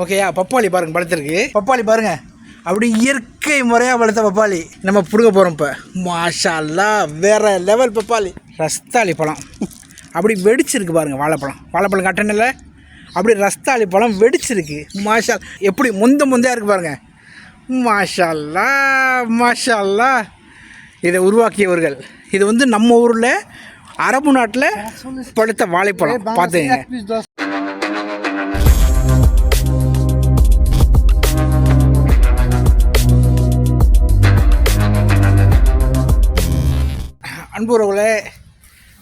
ஓகேயா பப்பாளி பாருங்க பழுத்திருக்கு. பப்பாளி பாருங்க. அப்படி இயற்கை முறையாக வளர்த்த பப்பாளி நம்ம பிடுங்க போகிறோம் இப்போ. மாஷால்லா வேற லெவல் பப்பாளி. ரஸ்தாளி பழம். அப்படி வெடிச்சிருக்கு பாருங்க வாழைப்பழம். வாழைப்பழம் கட்டணில் அப்படி ரஸ்தாளி பழம் வெடிச்சிருக்கு. மாஷா எப்படி முந்த முந்தையா இருக்கு பாருங்க. மாஷால்லா மாஷால்லா. இதை உருவாக்கியவர்கள். இது வந்து நம்ம ஊரில் அரபு நாட்டில் பழுத்த வாழைப்பழம். பார்த்துங்க அன்புறவுகளே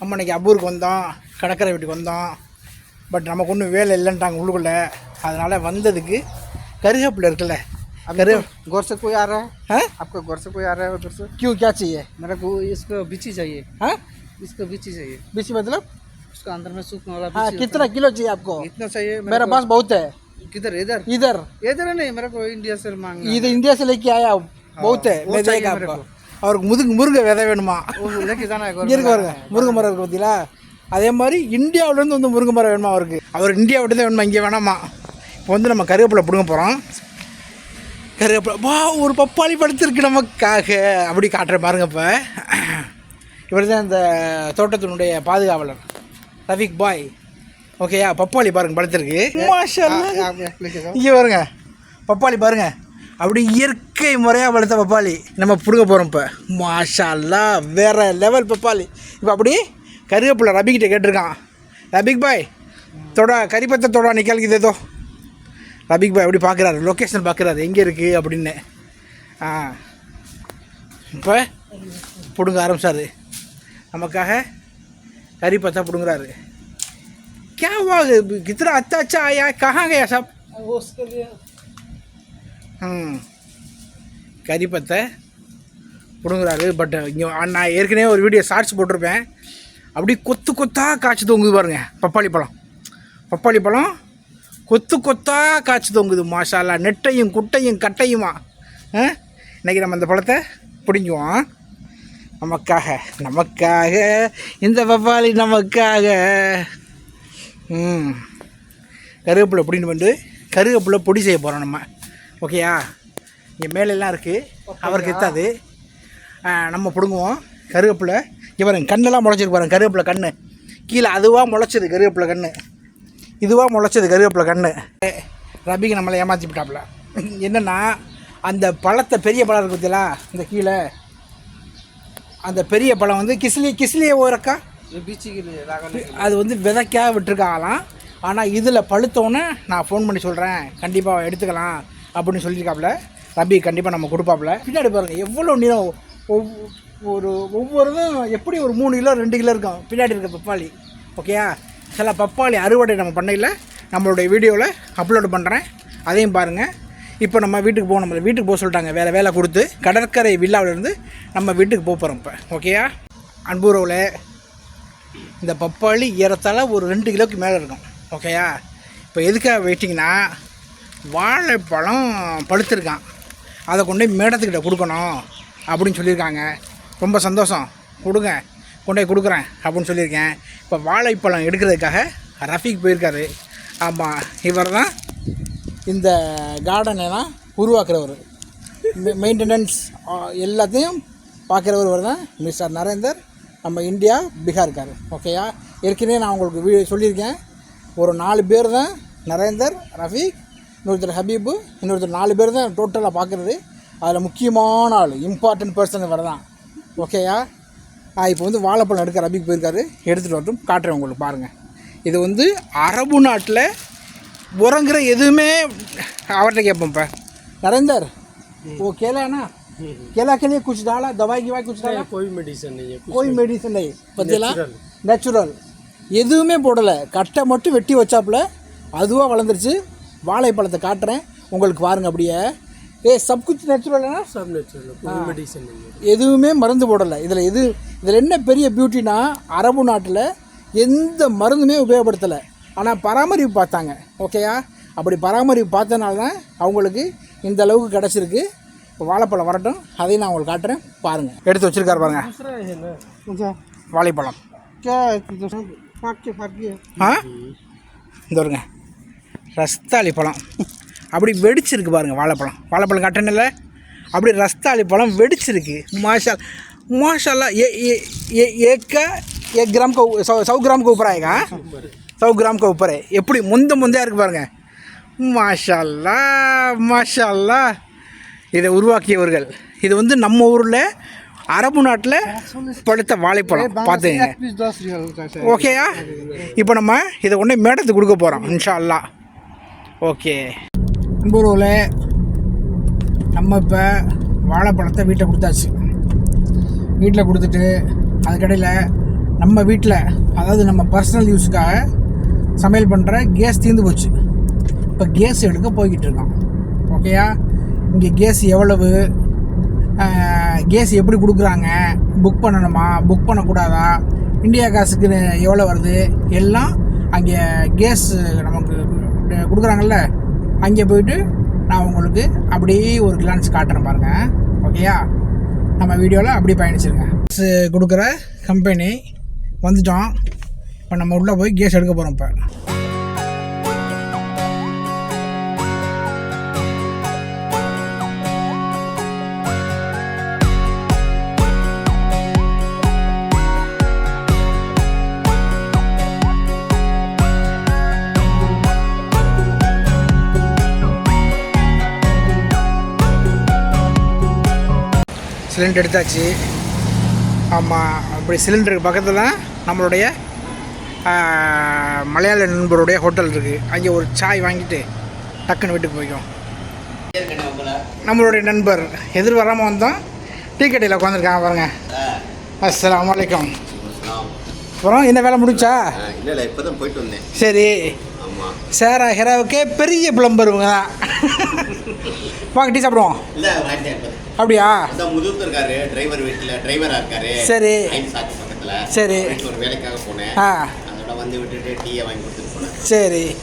நம்ம இன்னைக்கு அப்பூருக்கு வந்தோம் கடற்கரை வீட்டுக்கு வந்தோம் பட் நமக்கு ஒன்றும் வேலை இல்லைன்ட்டாங்க உள்ளுக்குள்ளே அதனால் வந்ததுக்கு கருவேப்பிலை இருக்குல்ல கரு घर से कोई आ रहा है हाँ आपका घर से कोई आ रहा है उधर से क्यों क्या चाहिए मेरे को इसका बिची चाहिए हाँ इसका बिची चाहिए बीच मतलब उसका अंदर में सूखने वाला हाँ बिची कितना किलो चाहिए आपको होता है। इतना चाहिए मेरे मेरा को- पास बहुत है किधर इधर इधर इधर नहीं मेरे को इंडिया से मांगना இது இந்தியா से लेके आया बहुत है वो मैं चाहिए देगा मेरे आपको அவருக்கு முதுகு முருங்கை விதை வேணுமா? இருக்கு பாருங்க முருங்கை மரம் இருக்குது பார்த்தீங்களா அதே மாதிரி இந்தியாவிலேருந்து வந்து முருங்கை மரம் வேணுமா அவருக்கு? அவர் இந்தியாவிட்டு தான் வேணுமா இங்கே வேணாமா? இப்போ வந்து நம்ம கருவேப்பிலை பிடுங்க போகிறோம் கருவேப்பிலை வா ஒரு பப்பாளி படுத்திருக்கு நமக்காக அப்படி காட்டுற பாருங்க இப்போ. இவர் தான் இந்த தோட்டத்தினுடைய பாதுகாவலர் ரவிக் பாய். ஓகேயா பப்பாளி பாருங்க படுத்திருக்கு. இங்கே பாருங்க. பப்பாளி பாருங்கள் அப்படி இயற்கை முறையாக வளர்த்த பப்பாளி நம்ம பிடுங்க போகிறோம் இப்போ மாஷால்லா வேற லெவல் பப்பாளி இப்போ அப்படி கருவேப்பிலை ரபிக்கிட்ட கேட்டிருக்கான் ரபிக் பாய் தொடா கரிப்பத்தை தொடா நிக்கலுக்கு இதோ ரபிக் பாய் அப்படி பார்க்குறாரு லொக்கேஷன் பார்க்குறாரு எங்கே இருக்குது அப்படின்னு ஆ இப்போ பிடுங்க ஆரம்பிச்சாரு நமக்காக கறி பத்தா பிடுங்குறாரு क्या हुआ कितना अच्छा अच्छा आया कहाँ गया सब उसके लिए ம் கறிப்பத்தை பிடுங்குறாரு பட் இங்கே நான் ஏற்கனவே ஒரு வீடியோ ஷார்ட்ஸ் போட்டிருப்பேன். அப்படி கொத்து கொத்தாக காய்ச்சி தொங்குது பாருங்கள் பப்பாளி பழம். பப்பாளி பழம் கொத்து கொத்தாக காய்ச்சி தொங்குது மாஷாலா நெட்டையும் குட்டையும் கட்டையுமா? ஆ? இன்னைக்கு நம்ம இந்த பழத்தை பிடிங்குவோம். நமக்காக நமக்காக இந்த பப்பாளி நமக்காக. ம். கருவேப்பிலை பிடின்னு வந்து கருவேப்பிலை பொடி செய்ய போகிறோம் நம்ம. ஓகேயா இங்கே மேலெல்லாம் இருக்குது அவருக்கு எத்தாது. நம்ம பிடுங்குவோம். கருவேப்பிலை. இங்கே பாருங்க கண்ணெல்லாம் முளைச்சிருக்கு பாருங்க கருவேப்பிலை கண்ணு. கீழே அதுவாக முளைச்சது கருவேப்பிலை கண்ணு. இதுவாக முளைச்சது கருவேப்பிலை கண்ணு. ரபிக்கு நம்மளை ஏமாற்றி விட்டாப்புல. என்னென்னா அந்த பழத்தை பெரிய பழம் இருக்குது இந்த கீழே. அந்த பெரிய பழம் வந்து கிஸ்லி கிஸ்லியே ஓரக்கா? அது வந்து விதைக்காக விட்டுருக்காங்களாம். ஆனால் இதில் பழுத்தோன்னு நான் ஃபோன் பண்ணி சொல்கிறேன் கண்டிப்பாக எடுத்துக்கலாம். அப்படின்னு சொல்லியிருக்காப்புல. ரபி கண்டிப்பாக நம்ம கொடுப்பாப்புல. பின்னாடி பாருங்கள் எவ்வளோ நீளம் ஒரு ஒவ்வொருதும் எப்படி ஒரு மூணு கிலோ ரெண்டு கிலோ இருக்கும். பின்னாடி இருக்க பப்பாளி. ஓகேயா சில பப்பாளி அறுவடை நம்ம பண்ணையில் நம்மளுடைய வீடியோவில் அப்லோடு பண்ணுறேன் அதையும் பாருங்கள் இப்போ நம்ம வீட்டுக்கு போகணும் நம்ம வீட்டுக்கு போக சொல்லிட்டாங்க. வேறு வேலை கொடுத்து கடற்கரை வில்லாவிலேருந்து நம்ம வீட்டுக்கு போக போகிறோம் இப்போ. ஓகேயா அன்புறவில் இந்த பப்பாளி ஏறத்தால் ஒரு ரெண்டு கிலோக்கு மேலே இருக்கும். ஓகேயா இப்போ எதுக்காக வெயிட்டிங்கன்னா வாழைப்பழம் பழுத்திருக்கான் அதை கொண்டு போய் மேடத்துக்கிட்ட கொடுக்கணும் அப்படின்னு சொல்லியிருக்காங்க. ரொம்ப சந்தோஷம். கொடுங்க. கொண்டு போய் கொடுக்குறேன் அப்படின்னு சொல்லியிருக்கேன். இப்போ வாழைப்பழம் எடுக்கிறதுக்காக ரஃபிக் போயிருக்காரு. ஆமாம் இவர் தான் இந்த கார்டனெல்லாம் உருவாக்குறவர். மெயின்டெனன்ஸ் எல்லாத்தையும் பார்க்குறவர் தான் மிஸ்டர் நரேந்தர். நம்ம இந்தியா பீகார் ஓகேயா ஏற்கனவே நான் உங்களுக்கு வீ சொல்லியிருக்கேன். ஒரு நாலு பேர் தான் நரேந்தர் ரஃபீக் இன்னொருத்தர் ஹபீபு இன்னொருத்தர் நாலு பேர் தான் டோட்டலாக பார்க்குறது அதில் முக்கியமான ஆள் இம்பார்ட்டன்ட் பர்சன் இவர் தான் ஓகேயா இப்போ வந்து வாழைப்பழம் எடுக்க ரபிக் போயிருக்காரு எடுத்துகிட்டு வரட்டும் காட்டுறேன் உங்களுக்கு பாருங்கள் இது வந்து அரபு நாட்டில் உறங்குற எதுவுமே அவர்கிட்ட கேட்போம் இப்போ நரேந்தர் ஓ केला है ना केला के लिए कुछ डाला दवाई गिवाई कुछ डाला कोई मेडिसिन नहीं है कोई மெடிசன் नहीं பத்தியலா நேச்சுரல் எதுவுமே போடலை கட்டை மட்டும் வெட்டி வச்சாப்புல அதுவாக வளர்ந்துருச்சு வாழைப்பழத்தை காட்டுறேன். உங்களுக்கு பாருங்க அப்படியே. ஏ சப் குச்சி நேச்சுரல்னா சப் நேச்சுரல் எதுவுமே மருந்து போடலை. இதில் எது இதில் என்ன பெரிய பியூட்டினா அரபு நாட்டில் எந்த மருந்துமே உபயோகப்படுத்தலை. ஆனால் பராமரிப்பு பார்த்தாங்க. ஓகேயா அப்படி பராமரிப்பு பார்த்தனால தான் அவங்களுக்கு இந்த அளவுக்கு கிடச்சிருக்கு. இப்போ வாழைப்பழம் வரட்டும். அதையும் நான் உங்களுக்கு காட்டுறேன். பாருங்கள் எடுத்து வச்சுருக்காரு பாருங்கள் வாழைப்பழம். ஆ? இந்த வருங்க ரஸ்தாளி பழம். அப்படி வெடிச்சிருக்கு பாருங்க வாழைப்பழம். வாழைப்பழம் கட்டணில் அப்படி ரஸ்தாளி பழம் வெடிச்சிருக்கு. மாஷால் மாஷால்லா ஏக்க ஏ கிராம் கவு சௌ சௌ கிராம் கோ ஊப்பராயக்கா சௌ கிராம் கோ எப்படி முந்த முந்தையாக இருக்குது பாருங்கள் மாஷல்லா மாஷல்லா. இதை உருவாக்கியவர்கள். இது வந்து நம்ம ஊரில் அரபு நாட்டில் படுத்த வாழைப்பழம். பார்த்துங்க ஓகேயா? இப்போ நம்ம இதை கொண்டு மேடத்துக்கு கொடுக்க போகிறோம் இன்ஷா அல்லா ஓகே. நண்பர்களே நம்ம இப்போ வாழைப்பழத்தை வீட்டில் கொடுத்தாச்சு. வீட்டில் கொடுத்துட்டு அதுக்கடையில் நம்ம வீட்டில் அதாவது நம்ம பர்சனல் யூஸுக்காக சமையல் பண்ணுற கேஸ் தீர்ந்து போச்சு. இப்போ கேஸ் எடுக்க போய்கிட்டு இருக்கோம். ஓகேயா இங்கே கேஸ் எவ்வளவு? கேஸ் எப்படி கொடுக்குறாங்க? புக் பண்ணணுமா? புக் பண்ணக்கூடாதா? இந்தியா காசுக்கு எவ்வளோ வருது? எல்லாம் அங்கே கேஸ் நமக்கு கொடுக்குறாங்கல்ல அங்கே போயிட்டு நான் உங்களுக்கு அப்படியே ஒரு கிளான்ஸ் காட்டுறேன் பாருங்கள் ஓகேயா நம்ம வீடியோவில் அப்படி பயணிச்சிருங்க. கேஸ் கொடுக்குற கம்பெனி வந்துட்டோம் இப்போ நம்ம உள்ளே போய் கேஸ் எடுக்க போகிறோம் இப்போ. சிலிண்டர் எடுத்தாச்சு. ஆமாம் அப்படி சிலிண்டருக்கு பக்கத்தில் நம்மளுடைய மலையாள நண்பருடைய ஹோட்டல் இருக்குது அங்கே ஒரு சாய் வாங்கிட்டு டக்குன்னு வீட்டுக்கு போய்க்கும் நம்மளுடைய நண்பர் எதிர் வராமல் வந்தோம் டீ கடையில் உட்காந்துருக்காங்க பாருங்க. அஸ்லாம் வலைக்கம் அப்புறம் என்ன வேலை முடிச்சா இல்லை இல்லை இப்போ தான் போயிட்டு வந்தேன் சரி. ஆமாம் சேரா ஹெராவுக்கே பெரிய பிளம்பர் தான் வாங்க டீ சாப்பிடுவோம். இல்லை அப்படியா? அதான் முதுகு இருக்காரு டிரைவர் வீட்டில் டிரைவராக இருக்காரு. சரி. பக்கத்தில். சரி. ஒரு வேலைக்காக போனேன். ஆ. அதோட வந்து விட்டுட்டு டீயை வாங்கி கொடுத்துட்டு போனேன் சரி.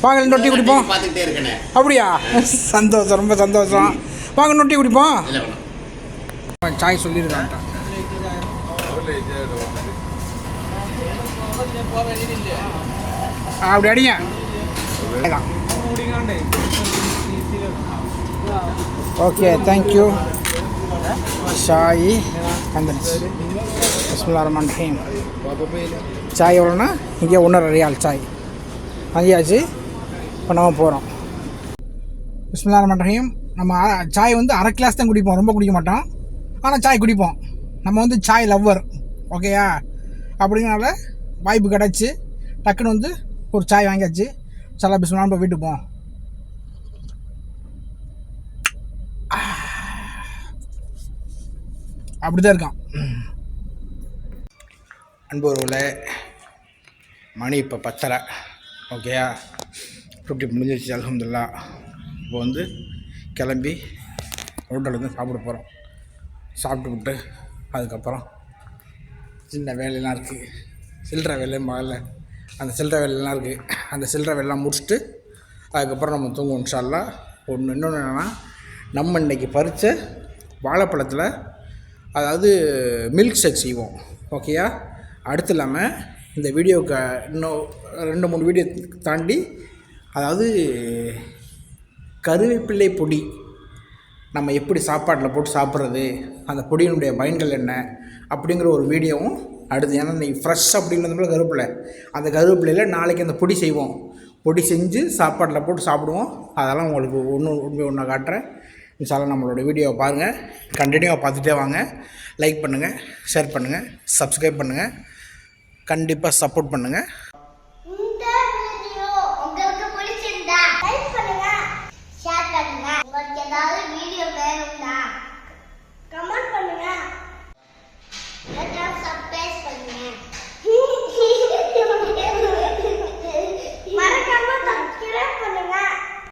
வாங்க ரெண்டு டீ குடிப்போம். பார்த்துக்கிட்டே இருக்கேனே. அப்படியா? சந்தோஷம் ரொம்ப சந்தோஷம். வாங்க இன்னொரு டீ குடிப்போம். சாய் சொல்லியிருக்கான்ட்டான் அப்படி அடிங்க. ஓகே தேங்க்யூ சாய் வந்துடுச்சு பிஸ்மில்லா ரஹ்மான் ரஹீம். சாய் எவ்வளோன்னா இங்கே ஒன்றரை ரியால் சாய். வாங்கியாச்சு இப்போ நம்ம போகிறோம் பிஸ்மில்லா ரஹ்மான் ரஹீம் நம்ம அ- சாய் வந்து அரை கிளாஸ் தான் குடிப்போம் ரொம்ப குடிக்க மாட்டோம். ஆனால் சாய் குடிப்போம். நம்ம வந்து சாய் லவ்வர் ஓகேயா அப்படிங்கிறனால வாய்ப்பு கிடச்சி டக்குன்னு வந்து ஒரு சாய் வாங்கியாச்சு. சலா பிஸ்மில்லா போய் வீட்டுக்கு போவோம். அப்படி தான் இருக்கான் அன்புறவுல மணி இப்போ பத்தரை. ஓகேயா ஃபிஃப்டி முடிஞ்சிருச்சு அலமதுல்லா இப்போ வந்து கிளம்பி ஹோட்டலுக்கு சாப்பிட போகிறோம் சாப்பிட்டுக்கிட்டு அதுக்கப்புறம் சின்ன வேலையெல்லாம் இருக்குது சில்லற வேலை முதல்ல. அந்த சில்லற வேலையெல்லாம் இருக்குது அந்த சில்லற வேலைலாம் முடிச்சுட்டு அதுக்கப்புறம் நம்ம தூங்குவோம் இன்ஷால்லா ஒன்று இன்னொன்று என்னென்னா நம்ம இன்னைக்கு பறித்த வாழைப்பழத்தில் அதாவது மில்க் ஷேக் செய்வோம். ஓகேயா அடுத்து இல்லாமல் இந்த வீடியோக்கு இன்னும் ரெண்டு மூணு வீடியோ தாண்டி அதாவது கருவேப்பிள்ளை பொடி நம்ம எப்படி சாப்பாட்டில் போட்டு சாப்பிட்றது அந்த பொடியினுடைய பயன்கள் என்ன அப்படிங்கிற ஒரு வீடியோவும் அடுத்து ஏன்னா இன்னைக்கு ஃப்ரெஷ் அப்படிங்கிறது கருவேப்பிலை. அந்த கருவேப்பிலையில் நாளைக்கு அந்த பொடி செய்வோம். பொடி செஞ்சு சாப்பாட்டில் போட்டு சாப்பிடுவோம். அதெல்லாம் உங்களுக்கு ஒன்று உண்மை ஒன்றா காட்டுறேன். இன்ஷால்லாம் நம்மளோட வீடியோவை பாருங்கள் கண்டினியூவாக பார்த்துட்டே வாங்க. லைக் பண்ணுங்கள் ஷேர் பண்ணுங்கள் சப்ஸ்கிரைப் பண்ணுங்கள் கண்டிப்பாக சப்போர்ட் பண்ணுங்கள்